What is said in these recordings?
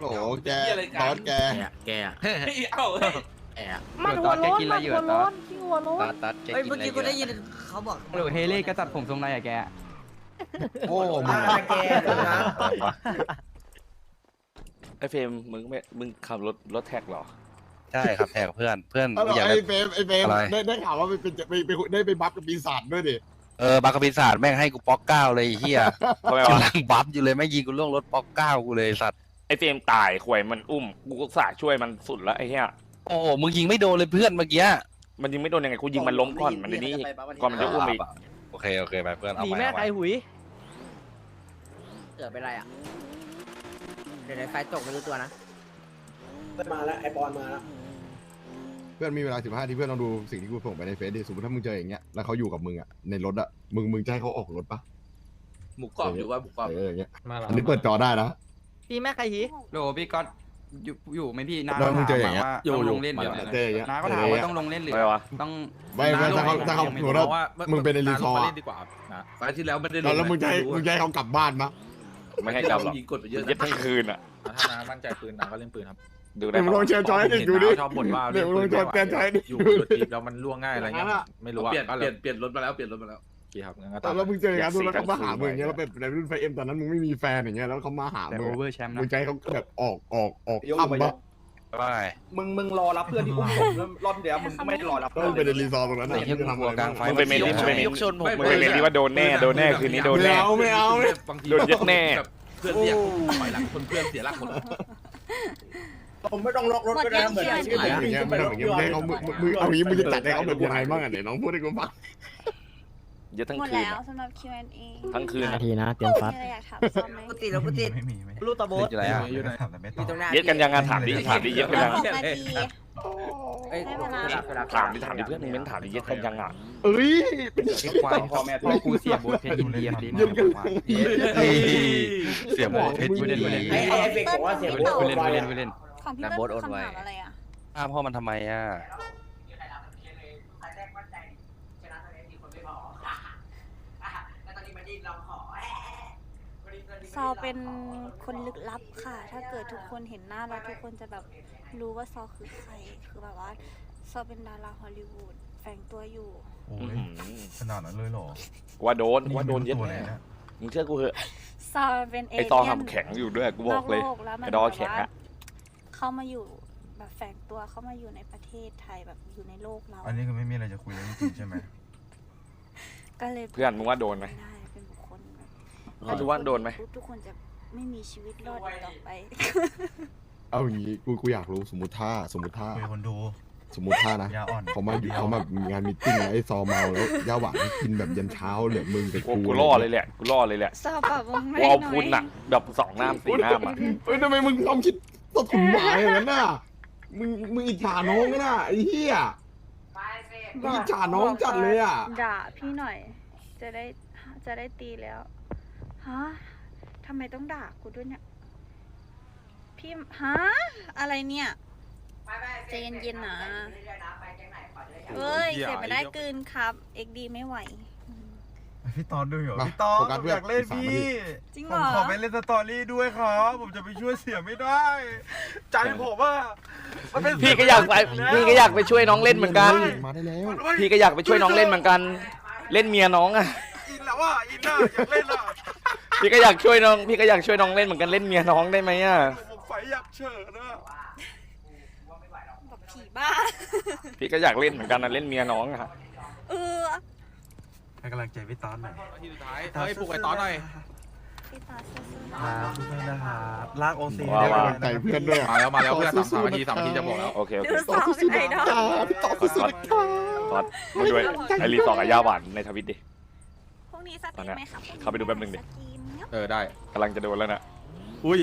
โอ้โหแกตอนแก แกะแกะเอ้าเฮ้ยแกะมันหัวโล้นมันหัวโล้นขี้หัวโล้ตอนดตัดแกเฮ้ยกินเมื่ออะไรกี้เยกูได้อะยินเขาบอกหรือเฮเล่ก็ตัดผมทรงในอะแกโอ้มึงแกนะไอเฟรมมึงไม่มึงขับรถรถแท็กเหรอใช่ครับแทกเพื่อนเพื่อนเอากูอยากไอ้ได้ เฟรมไอ้เฟรมอะไร ได้ได้ข่าวว่าไปเป็นไปไปได้ไปบัฟกับปีศาจด้วยดิเออบากระปีศาจแม่งให้กูป๊อกเก้าเลยไอ้เฮียทำไมกำวะลังบัฟอยู่เลยแม่งยิงกูล่วงรถป๊อกเก้ากูเลยสัตว์ ไอเฟรมตายข่วยมันอุ้มกูก็สาช่วยมันสุดแล้วไอ้เหี้ยโอ้โหมึงยิงไม่โดนเลยเพื่อนเมื่อกี้มันยิงไม่โดนยังไงกูยิงมันล้มก่อนมันในนี้ก่อนมันจะอุ้มอีกโอเคโอเคไปเพื่อนหเอานีไปแม่เอาใคไปรหุยเกิดเป็นไรอะ เดี๋ยวไฟตกไม่รู้ตัวนะ มาแล้วไอบอลมาแล้วเพื่อนมีเวลาสิบห้าทีเพื่อนลองดูสิ่งที่กูส่งไปในเฟซดิสมมติถ้ามึงเจออย่างเงี้ยแล้วเขาอยู่กับมึงอะในรถอะมึงมึงจะให้เขาออกรถปะหมูกรอบอยู่ว่าหมูกรอบเอออย่างเงี้ยอันนี้เปิดจอได้นะ พี่แม่ใครหีโหลพี่ก็อยู่อยู่ไหมพี่น้าแล้วมึงเจออย่างเงี้ยถมว่าต้องลงเล่นหรือเจออย่างเงี้ยน้าก็ถามว่าต้องลงเล่นหรืออะไรวะ ต้องไม่ไม่ถ้าเขาถ้าเขาหนูถ้ามึงเป็นไอ้รีซอร์อะเล่นดีกว่านะไฟล์ที่แล้วไม่ได้แล้วแล้วมึงจะให้มึงจะให้เขากลับบ้านปะไม่ให้กลับหรอกยิงกดไปเยอะยึดทั้งคืนอะถ้าน้ามั่นใจปืนน้าก็เล่นปืนครับดูได้เดี๋ยวมึงลองเชียร์จอยให้ดิดูดิชอบบ่นว่าเดี๋ยวมึงลองเชียร์แฟนจอยให้ดิอยู่รถจีบแล้วมันล่วงง่ายอะไรเงี้ยไม่รู้ว่าเปลี่ยนก็เปลี่ยนเปลี่ยนรถมาแล้วเปลี่ยนรถมาแล้วโอเคครับงั้นก็แต่ตามแล้วมึงเจออย่างนั้นแล้วเขามาหามึงอย่างเงี้ยแล้วเป็นในรุ่นไฟเอ็มตอนนั้นมึงไม่มีแฟนอย่างเงี้ยแล้วเขามาหาแต่มึโองเวอร์แชมป์มึนะงจะให้เขาแบบออกออกออกยกทำไปปะว่าไง มึงมึงรอรับเพื่อนที่อุ้มผมแล้วรอบที่แล้วมึงก็ไม่ได้รอรับก็มึงเป็นในรีซอร์ตรงนั้นไอ้น่ะเฮียกูกลัวกลางไฟ มึงเป็นเมลี่มึงเป็นเมยลี่กชนผมมึงเป็นเมลี่ว่าโดนแน่โดนแน่คืนนี้โดนไม่แน่ เอาไม่เอาไม่บางทีโดนยึดแน่แบบเพื่อนเรียกปล่อยหลังคนเพื่อนเสียหลักหมดผมไม่ต้องล็อกรถก็ได้นะเหมือนที่ไม่อย่างเงี้ยไม่อย่างเงี้ยมึงให้เขามึงมึงเอาอย่างงี้มึงจะจัดให้เขาแบบยังไงบ้างอะเดี๋ยวน้องพูดให้กูฟัง ยึดทั้งหมดคืนแล้วอะสำหรับ Q&A ทั้งคืนอะทีนะเตรียมฟัด มีอะไรอยากถามซ้อมไหมกูติดแล้วกูติดลูกตะโบดอะไรอะอยู่ไหน อยู่ตรงหน้ายึดกันยังงานถามดิถามดิยึดกันยังหกนาที เอ้ยได้เวลาเวลา ถามดิถามดิเพื่อนมึงเม้นถามดิยึดกันยังอะเอ้ยควายพ่อแม่พ่อกูเสียโบทเพชรยินดีดีเยี่ยมกันเฮ้ยเสียโบเพชรยินดีไอ้ไอ้เฟกบอกว่าเสียไปโบเล่นไปเล่นไปเล่นของพี่แต่เบิ้โบ๊ลทโอนคำไวถามอะไรอะอ้าวพ่อมันทำไมอะ ซอเป็นคนลึกลับค่ะ ถ้าเกิดทุกคนเห็นหน้าแล้วทุกคนจะแบบรู้ว่าซอคือใคร คือแบบว่าซอเป็นดาราฮอลลีวูดแฝงตัวอยู่อื้อหือขนาดนั้นเลยเหรอว่าโดนว่าโดนเยึดแน่มึงเชื่อกูเหอะซอเป็นเอไอเลี่ตอยทำแข็งอยู่ด้วยกูบอกเลย นโแวมันไอ้ดอแบบแข็งว่าอะเข้ามาอยู่แบบแฝงตัวเข้ามาอยู่ในประเทศไทยแบบอยู่ในโลกเราอันนี้คือไม่มีอะไรจะคุยแล้วจริงๆใช่ไหมก็เลยเพื่อนมึงว่าโดนไหมได้เป็นบุคคลแบบ ให้ดูว่าโดนไหม ปุ๊บทุกคนจะไม่มีชีวิตรอดอีกต่อไป เอาอย่างงี้กูกูอยากรู้สมมติถ้าสมมติถ้าคุยคนดู สมมติถ้านะยาอ่อนเขามาอยู่เขามามีงานมีตติ้งแล้วไอ้ซอเมาแล้วย่าหวานกินแบบยันเช้าเหลือมึงกับกูกูกูล่อเลยแหละ กูล่อเลยแหละสอบแบบวงไม่กูเอาน้คุณอยอะแบบสองน้ำสี่น้ำอะเฮ้ยทำไมมึงต้องคิดต้นทุนหมายอย่างนั้นน่ะมึงมึงอิจฉาน้องนะไอ้เหี้ยมึงอิจฉาน้องจัดเลยอะ ด่าพี่หน่อย จะได้จะได้ตีแล้ว ฮะทำไมต้องด่ากูด้วยเนี่ย พี่ฮะอะไรเนี่ยใจเย็นๆนะเอ้ยเสียไปได้กลืนครับเอ็กดีไม่ไหว พี่ตอนดูอยู่มาพี่ตอนโฟกัสเพื่อนอยากเล่นอีกสามนาทีพี่จริงผเหรมอ ขอไปเล่นสตอรี่ด้วยครับ ผมจะไปช่วยเสียไม่ได้ ใจผมอะมันเป็นพี่ก็อยากไปพี่ก็อยากไปช่วยน้องเล่นเหมือนกัน มาได้แล้ว พี่ก็อยากไปช่วยน้องเล่นเหมือนกัน เล่นเมียน้องอะอินแล้วอะอินน่ะอยากเล่นอะ พี่ก็อยากช่วยน้อง พี่ก็อยากช่วยน้องเล่นเหมือนกันเล่นเมียน้องได้ไหมอะผมไฟอยากเฉิดอะแบบผีบ้า พี่ก็อยากเล่นเหมือนกันนะเล่นเมียน้องอะเออให้กำลังใจพี่ตอนหน่อยทีสุดท้ายเฮ้ยปลุกไอ้ตอนหน่อยพี่ตาสู้ๆคนะรับทุกท่านนะครับลากโอซีให้กำลังใจเพื่อนด้วยอะมาแล้วมาแล้วเพื่อนสามสู้สามๆนาทีสามนาทีจะบอกแล้วโอเคโอเคดูสาวไอดอลพี่ต่อสุดๆค่ะพอดมาด้วยไอรีสอร์ทกับย่าหวานในทวิตดิพรุ่งนี้สตรีมไหมครับเข้าไปดูแป๊บนึงดิสตรีม เนาะเออได้ กำลังจะโดนแล้วนะอุ้ย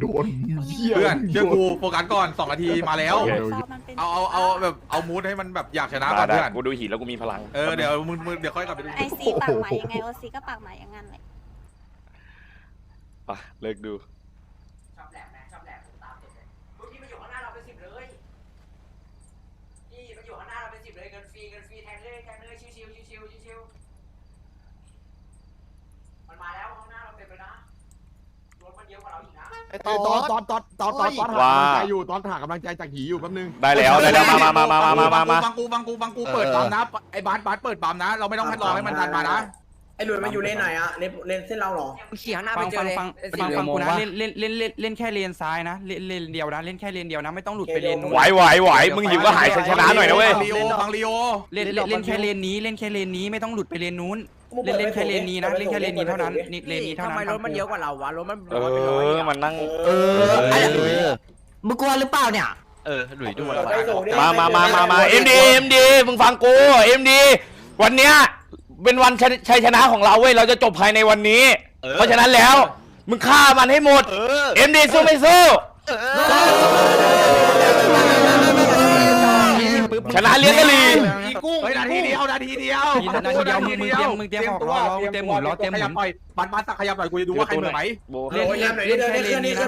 โดนเหี้ยเพื่อนเชื่อกูโฟกัสก่อนสองนาทีมาแล้วโอเคซอมันเป็นเอาเอาเอาแบบเอามูดให้มันแบบอยากชนะได้ก่อนได้เพื่อนกูดูหีแล้วกูมีพลังเออเดี๋ยวมึงมึงเดี๋ยวค่อยกลับไปดูไอซีปากหมายังไงโอซีก็ปากหมาอย่างนั้นเลยไปเลิกดู ชอบแหลมนะชอบแหลมตามเด็กเลยพี่มาอยู่ข้างหน้าเราเป็นสิบเลยพี่มาอยู่ข้างหน้าเราเป็นสิบเลยเงินฟรีเงินฟรีแทงเลยแทงเลยชิวๆชิวๆชิวๆมันมาแล้วข้างหน้าเราเต็มเลยนะรถมันเยอะกว่าเราอีกนะ ไอ้ตอนตอนตอนตอนตอนตอนตอนหากำลังใจอยู่ตอนหากำลังใจจากหีอยู่แป๊บนึงได้แล้วได้แล้วมามามามามามามา ฟังกูฟังกูฟังกูเปิดปั๊มนะไอ้บาสบาสเปิดปั๊มนะ เราไม่ต้องให้รอให้มันทันมานะ ไอ้หลุยมันอยู่เลนไหนอะเลนเลนเส้นเราเหรอมึงขี่ข้างหน้าไปฟังเจฟัองเลยฟังเอ้ยฟังสี่ฟังโมกูงนะเล่นเล่นเล่นเล่นเล่นแค่เลนซ้ายนะเล่นเลนเดียวนะเล่นแค่เลนเดียวนะไม่ต้องหลุดไปเลนนู้นไหวไหวไหวมึงหิวก็หายชัยชนะหน่อยนะเว้ย ฟังลีโอฟังลีโอ เล่นเล่นเล่นแค่เลนนี้เล่นแค่เลนนี้ไม่ต้องหลุดไปเลนนู้น เล่นเล่นแค่เลนนี้นะเล่นแค่เลนนี้เท่านั้นนี่เลนนี้เท่าทำนั้นไมรถมันเยอะกว่าเราวะรถมันเอรถเป็นร้อยออะมันนั่ง เออมึงกลัวหรือเปล่าเนี่ย เออหลุยดูมามามามามาเอ็มดีเอ็มดีมึงฟังกูเอ็มดีวันเนี้ยเป็นวันชัยชัยชนะของเราเว้ยเราจะจบภายในวันนี้ เพราะฉะนั้นแล้ว มึงฆ่ามันให้หมดเอ็มดีสู้ไม่สู้ ชนะเลี้ยงกะลีอีกุ้งเฮ้ยนาทีเดียวนาทีเดียวนาทีเดียวมึงมึงเตรียมมึงเตรียมออกล้อล้อเตรียมหมุนล้อเตรียมหขมุยับนหน่อยบัสบัสสักขยับหน่อยกูจะดูว่าใครเหมือนไหมเล่นเล่นเล่นแค่เลนนี้นะ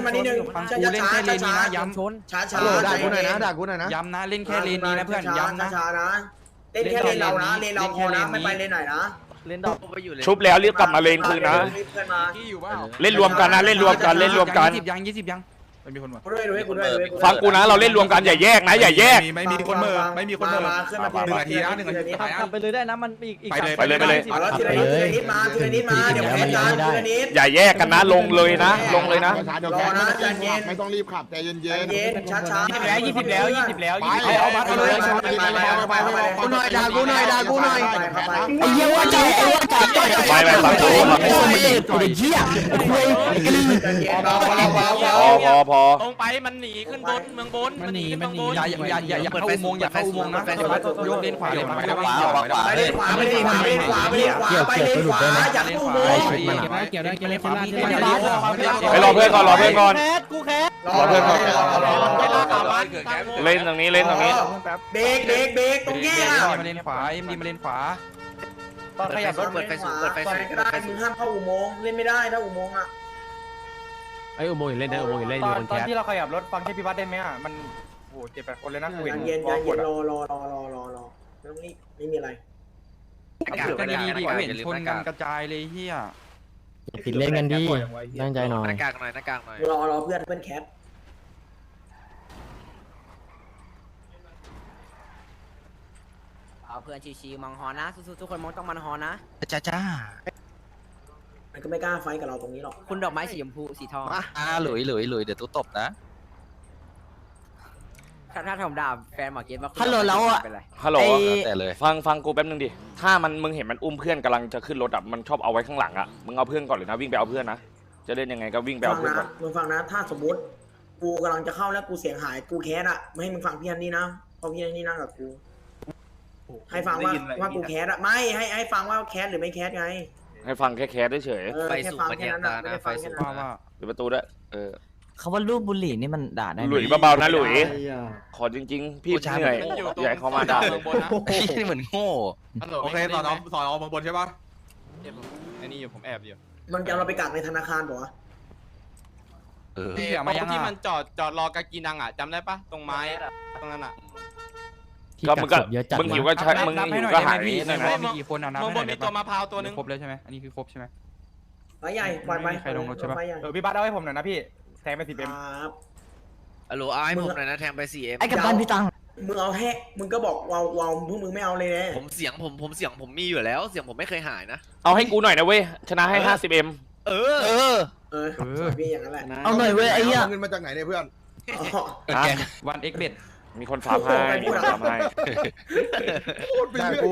ฟังกูเล่นแค่เลนนี้นะย้ำชนช้าช้าฮัลโหลด่ากูหน่อยนะด่ากูหน่อยนะย้ำนะเล่นแค่เลนนี้นะเพื่อนย้ำนะช้าๆนะเล่นแค่เลนเรานะเลนเราพอนะไม่ไปเลนไหนนะเล่นดอกไปอยู่เลยชุบแล้วรีบกลับมาเลนคืนนะรีบเพื่อนมาที่อยู่เปล่าเล่นรวมกันนะเล่นรวมกันเล่นรวมกัน ยี่สิบยังยี่สิบยัง ไม่มีคนเหมือนกูด้วยด้วยกูด้วยด้วยฟังกูนะเราเล่นรวมกันอย่าแยกนะอย่าแยก ไม่มีคนเหมือไม่มีคนเหมือมาขึ้นมาหนึ่งนาทีนะหนึ่งนาทีสุดท้ายนะไปเลยได้นะมันอีกอีกไปเลยไปเลยไปเลยเอาแล้วทีละนิดทีละนิดมาทีละนิดมาเดี๋ยวแพ้กันทีละนิดอย่าแยกกันนะลงเลยนะ ลงเลยนะช้าๆเดี๋ยวแกไม่ต้องรีบขับไม่ต้องรีบขับใจเย็นใจๆเย็นช้าช้าแล้วยี่สิบแล้วยี่สิบแล้วไปเอาบัตรเอาเลยกูหน่อยด่ากูหน่อยด่ากูหน่อยไอ้เหี้ยว่าใจไอ้ว่าใจไปไปฟังกูฟังกูตัวเหี้ยคุยกระลือพอพอพอตรงไปมันหนีขึ้นบนเมืองบนมันหนีมันบนอย่าอย่าอย่าอย่าเข้าอุโมงค์อย่าเข้าอุโมงค์นะยกเลนขวาเลนขวาไปเลนขวาไปเลนขวาไปเลนขวาไปเลนขวาไปเลนขวาไปเลนขวาอย่าตู้โมงเกี่ยวได้เกี่ยวได้เกี่ยวได้ไปรอเพื่อนก่อนรอเพื่อนก่อนแคสกูแคสรอเพื่อนก่อนเล่นตรงนี้เล่นตรงนี้เบรกเบรกเบรกตรงแยกอะมาเลนขวาเอ็มดีมาเลนขวาตอนขยับรถเปิดไฟสูงเปิดไฟสูงก็ได้มึงห้ามเข้าอุโมงค์เล่นไม่ได้ถ้าอุโมงค์อะ ไอ้อุโมงค์เล่นได้อุโมงค์เล่นอยู่คนแคสตอนที่เราขยับรถฟังแค่พี่วัดได้ไหมอะ มันโอ้เจ็บแปดคนเลยนะเย็นเย็นเย็นเย็นรอรอรอรอรอรอไม่ต้องรีบไม่มีอะไรก็ดีดีเห็นชนกันกระจายเลยเฮียผิดเล่นกันดีตั้งใจหน่อย หน้ากากหน่อยหน้ากากหน่อยรอรอเพื่อนเพื่อนแคปเอาเพื่อนชิวๆมองฮอนะสู้ๆทุกคนมองต้องมันฮอนะจ้าจ้า มันก็ไม่กล้าไฟกับเราตรงนี้หรอกคุณดอกไม้สีชมพูสีทองอ่าหลุยหลุยหลุยเดี๋ยวตุ๊ตบนะ ถ้าถ้าผมด่าแฟนหมอเกตว่าฮัลโหลแล้วอะ เป็นไรฮัลโหลแต่เลย ฟังฟังกูแป๊บนึงดิ ถ้ามันมึงเห็นมันอุ้มเพื่อนกำลังจะขึ้นรถอะ มันชอบเอาไว้ข้างหลังอะ มึงเอาเพื่อนก่อนเลยนะวิ่งไปเอาเพื่อนนะ จะเล่นยังไงก็วิ่งไปฟัเอางเพื่อนนะก่อนมึงฟังนะ ถ้าสมมติ กูกำลังจะเข้าแล้วกูเสียงหายกูแคสอะไม่ให้มึงฟังพี่อันนี่นะเพราะพี่อันนี่นั่งกับกู ให้ฟังว่าว่ากูแคสอะไม่ให้ให้ฟังว่าแคสหรือไม่แคสไง ให้ฟังแค่แคสเฉยเออแค่ฟังแค่นั้นนะไม่ได้ฟังแค่นั้นว่าว่าๆปิดประตูด้วยเออเขาว่ารูปบุหรี่นี่มันด่าได้หลุยเบาๆนะหลุย ขอจริง ๆ พี่ผู้ชายเหนื่อยอยากให้เขามาด่าเลยนี่เหมือนโง่ โอเคสอนอสอนอเมืองบนใช่ปะอันนี้อยู่ผมแอบอยู่มันจะเอาเราไปกักในธนาคารปะวะเออ พี่มายังที่อะมันจอดจอดรอกากีนังอะจำได้ปะตรงไม้ตรงนั้นอะ ก็มึงก็มึงหิวก็ใช้มึงนับให้หิหวน่อยก็ได้ไหมหายพี่ในนั่นวอนะลมีกี่คนอะนับเมืองให้หบน่อนยมีได้ตัวปะมะพร้าวตัวหนึงครบแล้วใช่ไหมอันนี้คือครบใช่ไหมไฟใหญ่ปล่อยไปไม่มีใครลงรถใช่ปะไฟใหญ่เออพี่บัสเอาให้ผมหน่อยนะพี่ แทงไปสิบคเอ็มรับฮัลโหลเอาให้ผมหน่อยนะแทงไปสี่เอ็มไอ้กับตันพี่ตัง มึงเอาแฮะมึงก็บอกวาววาวพวกมึงไม่เอาเลยนะผมเสียงผมผมเสียงผมมีอยู่แล้ว เสียงผมไม่เคยหายนะ เอาให้กูหน่อยนะเว้ย ชนะให้ 50M เออเออ เออสวยพี่อย่างนั้นแหละเอาหน่อยเว้ยไอ้เหี้ย เงินมาจากไหนเนี่ยเพื่อน อ๋อฮะวันเอ็กเบ็ด มีคนฟาร์มให้มีคนฟาร์มให้ได้กู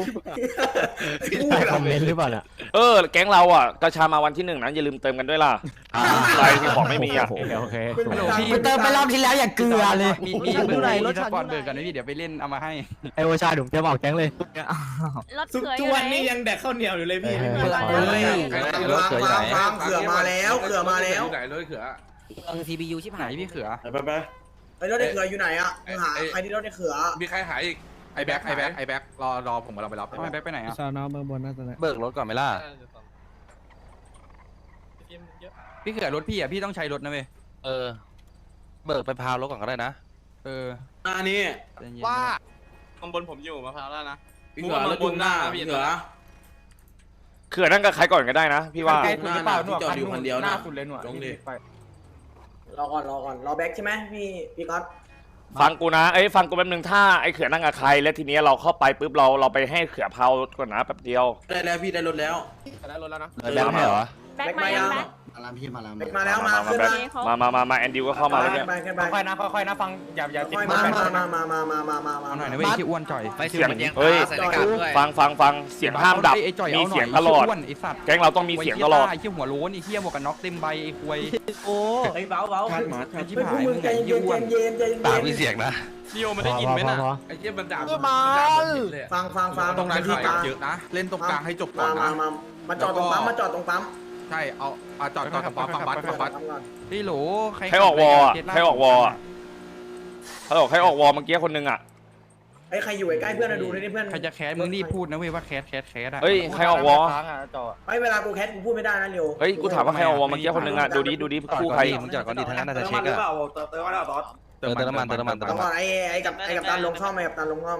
คอมเมนต์หรือเปล่าเนี่ยเออ แก๊งเราอะกระชามาวันที่หนึ่งนะอย่าลืมเติมกันด้วยล่ะอะไรที่ของไม่มีอะโอเคโอเคไปเติมไปรอบที่แล้วอย่าเกลือเลยมีมีเบอร์ไหนรถสปอร์ตเบอร์กันนะพี่เดี๋ยวไปเล่นเอามาให้ไอโอชาดุมจะบอกแก๊งเลยรถเขืออยู่ไหนยังแดกข้าวเหนียวอยู่เลยพี่เออฟังฟังฟังเขือมาแล้วเขือมาแล้วไหนเลยเขือเออ CPU ชิบไหนหายพี่เขือไอ้รถในเขืออยู่ไหนอะมึงหาใครที่รถในเขือมีใครหายอีกไอแบ็คไอแบ็คไอแบ็ครอรอผมกำลังไปรับต้องให้แบ็คไปไหนอะซอนอเมืองบนน่าจะเบิกรถก่อนไหมล่ะพี่เขือรถพี่อะพี่ต้องใช้รถนะเว้ยเออ เบิกไปพาวรถก่อนก็ได้นะเอออันนี้ใจเย็นว่าข้างบนผมอยู่มะพร้าวแล้วนะเขือแล้วจุงหน้าพี่เขือเขื่อนนั่งกับใครก่อนก็ได้นะ พี่ว่าใกล้สุดหรือเปล่าหนวดคันหน้าสุดเลยหนวดลงดิไป รอก่อนรอก่อนรอแบ็คใช่ไหมพี่พี่ก๊อตฟังกูนะเอ้ยฟังกูแป๊บนึงถ้าไอ้เขือนั่งกับใคร แล้วทีเนี้ยเราเข้าไปปุ๊บเราเราไปให้เขือเผาก่อนนะแป๊บเดียว ได้แล้วพี่ได้รถแล้วได้รถแล้วนะแบงค์ให้เหรอ แบ็คมายังแบ็คมาแล้วพี่มาแล้วแบ็คมาแล้วมาขึ้นแบมาบมามามามาแอนดิวก็เข้ามาแล้วเนี่ยไปขึ้นไปค่อยๆนะค่อยๆนะฟังอย่าอย่าติดค่อยมืมาอแฟนมามามามามามามาเอาหน่อยนะเว้ยที่อ้วนจ่อยไปเสีเสียยงงเฮ้ยใส่หน้ากากด้วยฟังฟังฟังเสียงห้ามดับไอ้จ่อยมีเอาหน่อยเสียงตลอดไอ้อ้วนไอ้สัตว์แก๊งเราต้องมีเสียงตลอดไอ้เหี้ยหัวโล้นไอ้เหี้ยหมวกกันน็อกเต็มใบไอ้ควยโอ้ยเบาเบาไอ้ที่เฮ้ยพวหากยมึมึงงใจไอ้เย็เหี้ยนอ้วนใจเย็นใจเย็นปากมีเสียงนะนิโอมันได้ยินไหมน่ะไอ้เหี้ยมันด่ามันด่าเลยฟังฟังฟังตรงนั้นที่กลางเยอะนะเล่นตรงกลางให้จบก่อมานมานะมามาจอดตรงปั๊มมาจอดตรงปั๊ม ใช่ เอาเอาจอดจอดกับปั๊มปั๊มบัสปั๊มบัสปั๊มก่อนไอ้โหลใครใครออกวอลอะเจ็ดล้านใครออกวอลอะเขาบอกใครออกวอลเมื่อกี้คนนึงอะไอ้ใครอยู่ใกล้ๆเพื่อนนะดูด้วยนี่เพื่อนใครจะแคสมึงรีบพูดนะเว้ยว่าแคสแคสแคสอะเฮ้ยใครออกวอลค้างอะจอไอ้เวลากูแคสกูพูดไม่ได้นะเร็วเฮ้ยกูถามว่าใครออกวอลเมื่อกี้คนนึงอะดูดิดูดิคู่ใครมึงจอดก่อนดีทั้งนั้นน่าจะเช็คอะเติมน้ำมันหรือเปล่าเติมเติมเออเติมน้ำมันเติมน้ำมันเติมต้องน้ำก่มัอนนไอ้ไอ้กับไอ้กับตันลงช่องไอ้กับตันลงช่อง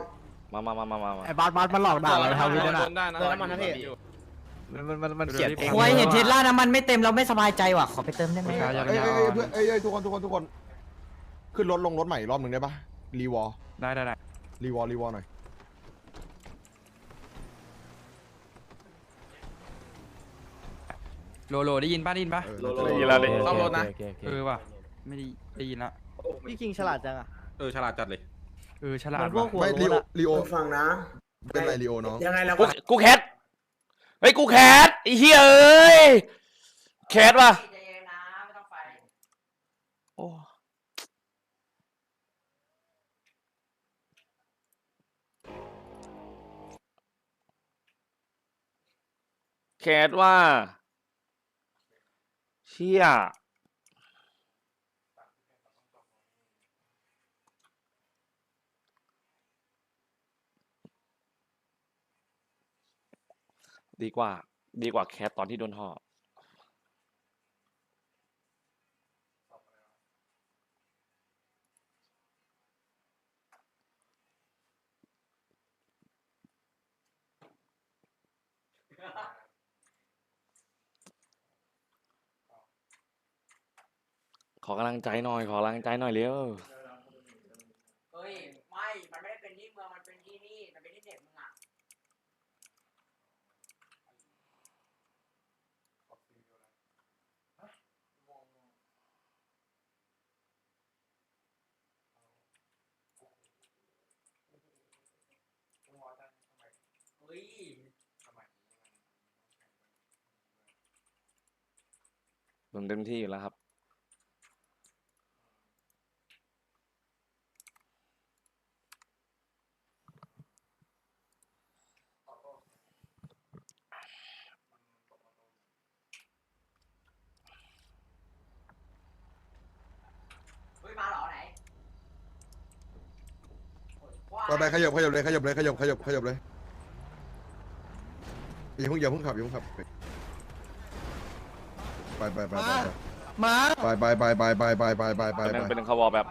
มามามามามามาไอ้บาสบาสมันหลอกด่าเราทำนี่นะเติมน้ำมันนะพี่ มันมันมันเขียนเองโอ้ยเห็นเทสลาน้ำมันไม่เต็มเราไม่สบายใจว่ะขอไปเติมได้ไหมผู้ชายยาเอ้ยยาเอ้ยเพื่อนเอ้ยเอ้ยทุกคนทุกคนทุกคน ขึ้นรถลงรถใหม่อีกรอบหนึ่งได้ปะรีวอลได้ได้ได้รีวอลรีวอลหน่อย โลโลได้ยินป่ะได้ยินป่ะเออน่าจะได้ยินแล้วดิต้องรถนะเออว่ะไม่ได้ได้ยินละพี่คิงฉลาดจังอะเออฉลาดจัดเลยเออฉลาเหมืดอนพวกว่ะหัวไม่โล้รีโอนอะรีโอมึงฟังนะ เป็นไรรีโอน้อง ยังไงเรากูก็กูแคท เฮ้ยกูแคทไอ้เหี้ยเอ้ยแคทว่ะโอ้แคทว่าเชี่ย ดีกว่า ดีกว่าแคทตอนที่โดนห่อขอกำลังใจหน่อย ขอกำลังใจหน่อยเร็ว เฮ้ยไม่ มันไม่ได้เป็นที่เมืองมันเป็นที่นี่ มันเป็นที่เด็กมึงอะ เฮ้ย ผมเต็มที่อยู่แล้วครับเฮ้ยมาเหรอไหนไปไปขยับขยับเลยขยับเลยขยับขยับขยับเลยอย่าเพิ่งอย่าเพิ่งขับอย่าเพิ่งขับ ไปไปไปไปมาไปไปไปไปไปไปไปไปไปเป็นไปเป็นคาวอแบบ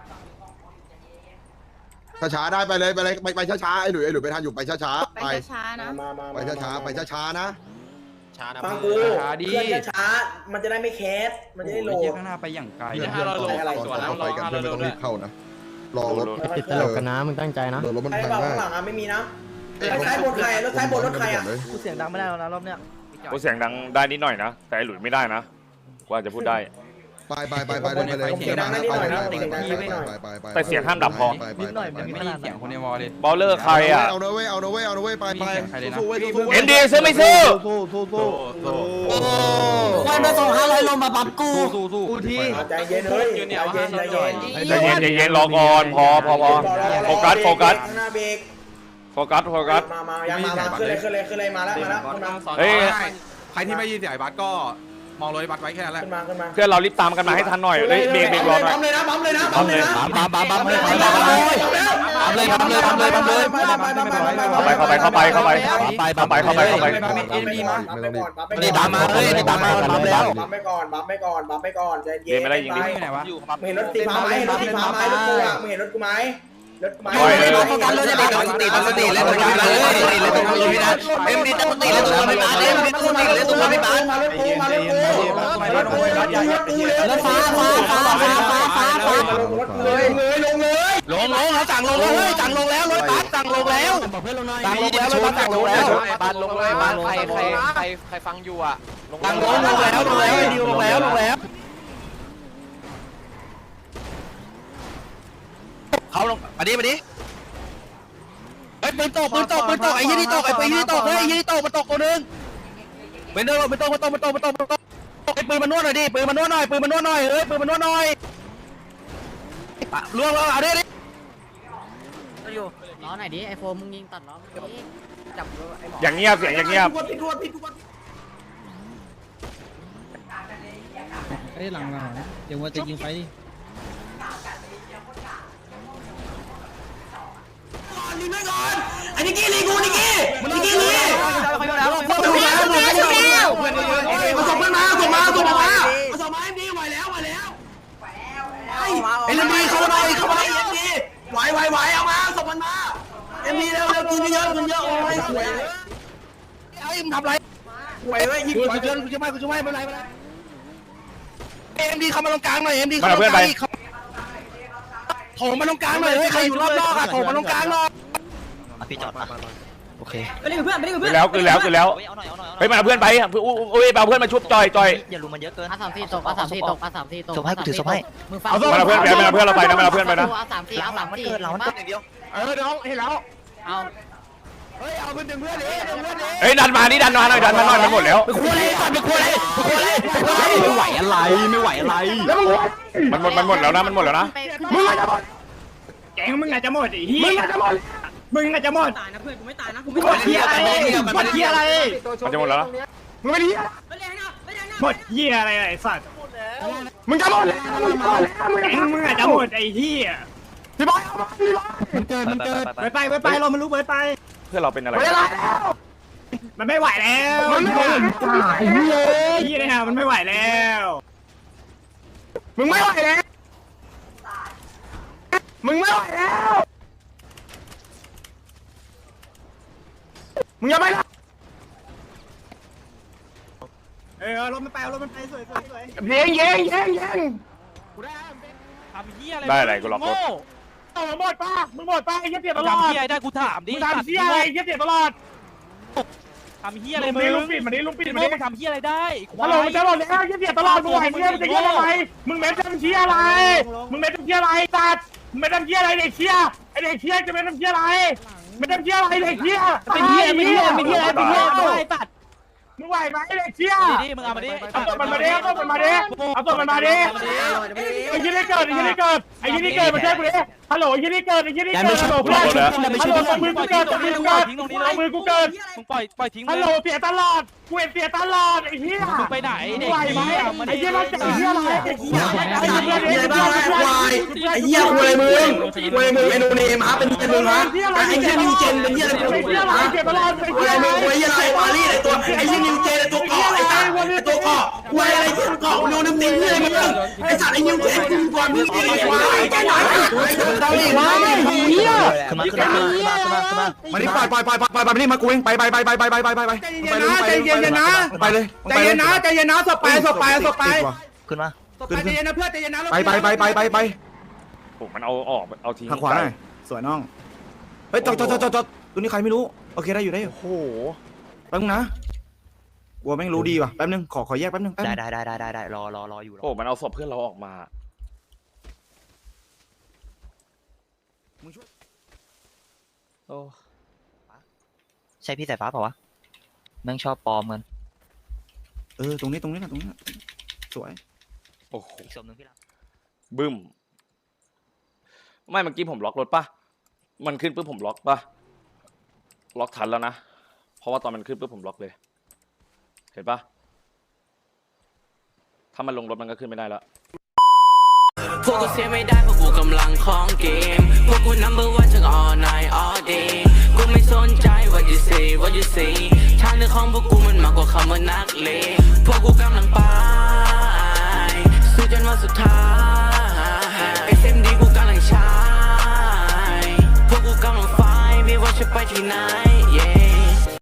ช้าช้าๆได้ไปเลยไปเลยไปไปช้าช้าๆไอ้หลุยไอ้หลุยไปทันอยู่ไปช้าช้าๆไปไปช้าๆนะ มามาไปช้าช้าๆไปช้าช้าๆนะฟังกูเพื่อนช้าๆมันจะได้ไม่แคสมันจะได้โหลโอ้ยเหี้ยด ข้างหน้าไปอย่างไกลเพื่อนอะเพื่อนตอนตอนไปกันเพื่อนไม่ต้องรีบเข้านะรอรถติดตลกกันนะมึงตั้งใจนะเดี๋ยวรถมันใครพังบอกได้ข้างหลังอะไม่มีนะรถท้ายบนใครรถท้ายบนรถใครอะกูเสียงดังไม่ได้แล้วนะรอบเนี้ย โอ้เสียงดังได้นิดหน่อยนะ แต่ไอ้หลุยไม่ได้นะ กูอาจจะพูดได้ ไปไปไปไปเลยไปเลยไปไปไปแต่เสียงห้ามดับพอไปไปนิดหน่อยไปมันไม่ได้ยินเสียงคนในวอลเลยบอลเลอร์ใครอะเอานะเว้ยเอานะเว้ยเอานะเว้ยไปไปใครเลยนะสู้เว้ยสู้เอ็นดีซื้อไม่ซื้อสู้สู้สู้วันมาส่งห้าร้อยลงมาบับกูสู้สู้กูทีใจเย็นเฮ้ยใจเย็นใจเย็นใจเย็นใจเย็นรอก่อนพอพอพอโฟกัสโฟกัสข้างหน้าเบรกโฟกัสโฟกัสมามายังมามาขึ้นเลยขึ้นเลยขึ้นเลยมาแล้วมาแล้วขึ้นมาเฮ้ยใครที่ไม่ยินเสียงไอ้บัสก็ มองรถไอ้บัสไว้แค่นั้นแหละ ขึ้นมาขึ้นมาเพื่อนเรารีบตามกันมาให้ทันหน่อยเฮ้ยเบรกเบรกรอหน่อยปั๊มเลยนะปั๊มเลยนะปั๊มเลยนะบัมบัมบัมเลยบัมบัมเลยบัมเลยบัมเลยบัมเลยบัมเลยเข้าไปเข้าไปเข้าไปเข้าไปไปเข้าไปเข้าไปเข้าไปเอ็นดีมานี่บัมมาเลยนี่บัมมาบัมแล้วปั๊มไปก่อนปั๊มไปก่อนปั๊มไปก่อนใจเย็เรียนไม่ได้ยิงดิอยู่ไหนวะมึงเห็นรถสีฟ้าไหมรถสีฟ้าไหมรถกูอะมึงเห็นรถกูไหมรถมาป ลงแล้วลงแล้วลงแล้ว เฮ้ยสั่งลงแล้วรถบัสสั่งลงแล้วสั่งลงแล้วรถบัสสั่งลงแล้วบ้านลงเลยบ้านใครใครใครใครฟังอยู่อะสั่งลงลงแล้วลงแล้วดิวลงแล้วลงแล้วเขาลงมาดิมาดิไอ้ปืนตกปืนตกปืนตกไอ้ยี่นี่ตกไอ้ปืนยี่นี่ตกเฮ้ยไอ้ยี่นี่ตกมันตกตัวนึงเป็นเดินมันตกมันตกมันตกมันตกมันตกไอ้ปืนมันนวดหน่อยดิปืนมันนวดหน่อยปืนมันนวดหน่อยเฮ้ยปืนมันนวดหน่อยล่วงแล้วเอาดิดิล้อหน่อยดิไอโฟมมึงยิงตัดล้อจับไอหมออย่างเงียบเสียงอย่างเงียบพี่รวดพี่รวดไอหลังหลังเดี๋ยวว่าจะยิงไฟดิ ลีไม่ก่อนไอ้นิกกี้ลีกูนิกกี้นิกกี้ลีมาดูแล้วดูแล้วดูแล้วมาส่งมันมาส่งมาส่งมามาส่งมาเอ็มดีไหวแล้วไหวแล้วไอ้เอ็มดีเข้ามาหน่อยเข้ามาเอ็มดีไหวไหวไหวเอามาส่งมันมาเอ็มดีเร็วเร็วกินเยอะกินเยอะโอ้ยสวยไอ้มึงทำไรสวยเลยยิงกูสวยจะกูจะไม่กูจะไม่ไม่เป็นไรไม่เป็นไรเอ็มดีเข้ามาตรงกลางหน่อยเอ็มดีมาเพื่อนไปโถมมาตรงกลางหน่อยเฮ้ยใครอยู่รอบนอกอะโถมมาตรงกลางหน่อย พี่จอดมาโอเคไปเล่นกับเพื่อนไปเล่นกับคืเพื่ออนแล้วคือแล้วคือแล้วเอาหน่อยเอาหน่อยเฮ้ยมาเอาเพื่อนไปอุ้ยอุ้ยเอาเพื่อนมาชุบจอยจอยอย่ารู้มันเยอะเกินอาสามสี่ตกอาสามสี่ตกอาสามสี่ตกส่งให้กูถือส่งให้มึงฟังมาเอาเพื่อนไปมาเอาเพื่อนเราไปนะมาเอาเพื่อนไปนะอาสามสี่อาสามสี่เกินเรามันเกินอย่างเดียวเออน้องเห็นแล้วเอาเฮ้ยเอาเพื่อนดึงเพื่อนดิดึงเพื่อนดิเฮ้ยดันมานี่ดันมาหน่อยดันมาหน่อยมันหมดแล้วไปคุยเลยก่อนไปคุยเลยไปคุยเลยไปคุยเลยไม่ไหวอะไรไม่ไหวอะไรแล้วมึงมันหมดมันหมดแล้วนะมันหมดแล้วนะมึงอาจจะหมดแกงมึงอาจจะหมดไอ้เหี้ยมึงอาจจะหมด มึงอาจจะหมดตายนะเพื่อนกูไม่ตายนะกูมึงหมดเหี้ยอะไรหมดเหี้ยอะไรมันจะหมดแล้วนะมึงไม่ดีไม่เล่นนะไม่เล่นนะหมดเหี้ยอะไรไอ้สัตว์มึงจะหมดแล้วมึงหมดแล้วแกงมึงอาจจะหมดไอ้เหี้ยพี่บอยพี่บอยมันเกิดมันเกิดไปไปไปไปเรามันรู้ไปไป เพื่อนเราเป็นอะไรไม่ไหวแล้วมันไม่ไหวแล้วมันไม่ไหวไอ้เหี้ยเหี้ยเนี่ยมันไม่ไหวแล้วมึงไม่ไหวแล้วมึงไม่ไหวแล้ว มึงอย่าไปละเออเอารถมันไปเอารถมันไปสวยสวยสวยเย้งเย้งเย้งเย้งกูได้ทำเหี้ยอะไรได้อะไรกูล็อกรถเออหมดป่ะมึงหมดป่ะไอ้เหี้ยเสียตลอดทำเฮียได้กูถามดิมึงทำเหี้ยอะไรไอ้เหี้ยเสียตลอดทำเฮียอะไรลุงมึนี่งลุงปิดมาดิลุงปิดปิดมาไม่ดิได้ทำเฮียอะไรได้ควาฮัลโหลมันจะหมดแล้วเหี้ยเสียตลอดมึงไหวมึงเนี่ยมึงจะเหี้ยอะไรมึงเม็ดทำเหี้ยอะไร มึงเม็ดทำเหี้ยอะไรตัดมึงเม็ดทำเหี้ยอะไรเด็กเหี้ยไอเด็กเหี้ยจะเม็ดทำเหี้ยอะไร เม็ดทำเหี้ยอะไรเด็กเหี้ยเป็นเหี้ยเป็นเหี้ยเป็นเหี้ยเป็นเหี้ยไม่ตัดมึงไหวไหมไอเด็กเหี้ยดิมึงเอามาดิเอาตัวมันมาดิเอาตัวมันมาดิเอาตัวมันมาดิไอ้ยี่นี่เกิดไอ้ยี่นี่เกิดไอ้ยี่นี่เกิดมาช่วยกูดิฮัลโหลไอ้ยี่นี่เกิดไอ้ยี่นี่เกิดฮัลโหลเพื่อนฮัลโหลมือกูเกิดมือกูเกิดมือกูเกิดมึงปล่อยปล่อยทิ้งฮัลโหลเลยเสียตลอด กูเห็นเสียตลอดไอ้เหี้ยมึงไปไหนเด็กไหวไหมเหี้ยมันไอ้เหี้ยมันจะไอ้เหี้ยอะไรไอ้เหี้ยไอ้เหี้ยไอ้บ้าไอ้ควายไอ้เหี้ยควายมึงควายมึงไอ้โนเนมฮะเป็นเหี้ยมึงฮะไอ้เหี้ยนิวเจนเป็นเหี้ยอะไรไอ้เหี้ยอะไรฮะเสียตลอดไอ้ควาเหี้ยยมึงควายเหี้ยอะไรวาลี่ไอ้ตัวไอ้เหี้ยนิวเจนไอ้ตัวเกาะไอ้สัตว์ไอ้ตัวเกาะควายอะไรเหี้ยเกาะโนน้ำตีนเหี้ยมึงไอ้สัตว์ไอ้นิวเจนมึงความมึงไอ้ควายไอ้เจ้าหน่อยไอ้ตัวเกาหลีมาไอ้เหี้ยขึ้นมาขึ้นมาขึ้นมาขึ้นมาขึ้นมามานี่ปล่อยปล่อยปล่อยปล่อยปล่อยไปนี่มากูเองไปไปไปไปไปไปไปไปไปไปเลยใจเย็นนะไปเลยใจเย็นนะใจเย็นนะสบไปสบไปสบไปขึ้นมาใจเย็นนะเพื่อนใจเย็นนะไปไปไปไปไปไปโอ้มันเอาออกเอาทิ้งทางขวาหน่อยสวยน้องเฮ้ยจอดจอดจอดจอดตัวนี้ใครไม่รู้โอเคได้อยู่ได้อยู่โอ้โหแป๊บนึงนะกลัวแม่งรู้ดีว่ะแป๊บนึงขอขอแยกแป๊บนึงแป๊บได้นึงได้ได้ได้ได้ได้รอรอรออยู่รอโอ้มันเอาศพเพื่อนเราออกมาโอ้ใช่พี่สายฟ้าเปล่าวะ แม่งชอบปลอมกันเออตรงนี้ตรงนี้นะตรงนี้นะสวย โอ้โห อีกศพหนึ่งพี่รับบึ้ม ไม่เมื่อกี้ผมล็อกรถปะมันขึ้นปุ๊บผมล็อกปะล็อกทันแล้วนะ เพราะว่าตอนมันขึ้นปุ๊บผมล็อกเลย เห็นปะถ้ามันลงรถมันก็ขึ้นไม่ได้แล้วพวกกูเสียไม่ได้เพราะกูกำลังของเกม พวกกู number one ทั้ง all night all day กูไม่สนใจ what you say what you say ทางเดิของพวกกูมันมากกว่าคำว่านักเลงพวกกูกำลังไปสู้จนวันสุดท้าย SMD กูกำลังใช้พวกกูกำลังไฟไม่ว่าจะไปที่ไหน yeah